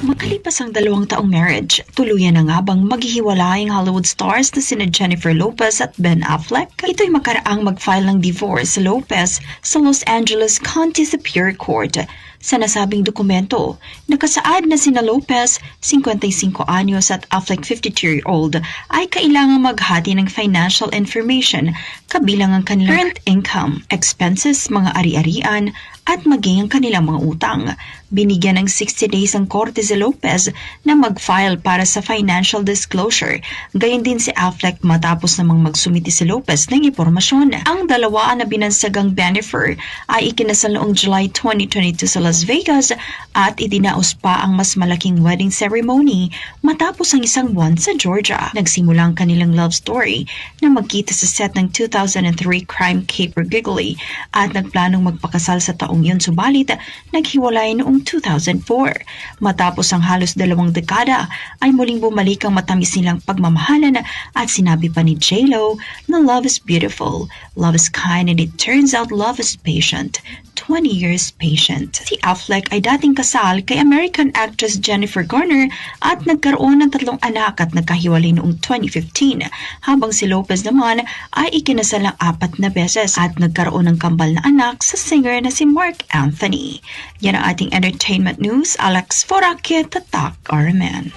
Makalipas ang dalawang taong marriage, tuluyan na nga bang maghihiwalay ang Hollywood stars na sina Jennifer Lopez at Ben Affleck? Ito'y makaraang mag-file ng divorce sa Lopez sa Los Angeles County Superior Court. Sa nasabing dokumento, nakasaad na sina Lopez, 55 anyos at Affleck 52-year-old, ay kailangang maghati ng financial information kabilang ang kanilang current income, expenses, mga ari-arian, at maging ang kanilang mga utang. Binigyan ng 60 days ang korte si Lopez na mag-file para sa financial disclosure. Gayon din si Affleck matapos namang magsumiti si Lopez ng impormasyon. Ang dalawa na binansagang Bennifer ay ikinasal noong July 2022 sa Las Vegas at idinaos pa ang mas malaking wedding ceremony matapos ang isang buwan sa Georgia. Nagsimula ang kanilang love story na magkita sa set ng 2003 crime caper Giggly at nagplanong magpakasal sa taong yun subalit naghiwalay noong 2004. Matapos ang halos dalawang dekada ay muling bumalik ang matamis nilang pagmamahalan at sinabi pa ni J-Lo na love is beautiful, love is kind and it turns out love is patient. 20 years patient. Si Affleck ay dating kasal kay American actress Jennifer Garner at nagkaroon ng tatlong anak at nagkahiwalay noong 2015 habang si Lopez naman ay ikinasal ng apat na beses at nagkaroon ng kambal na anak sa singer na si Mark Anthony. Yan ang ating entertainment news. Alex Forakit, Tatak, RMN.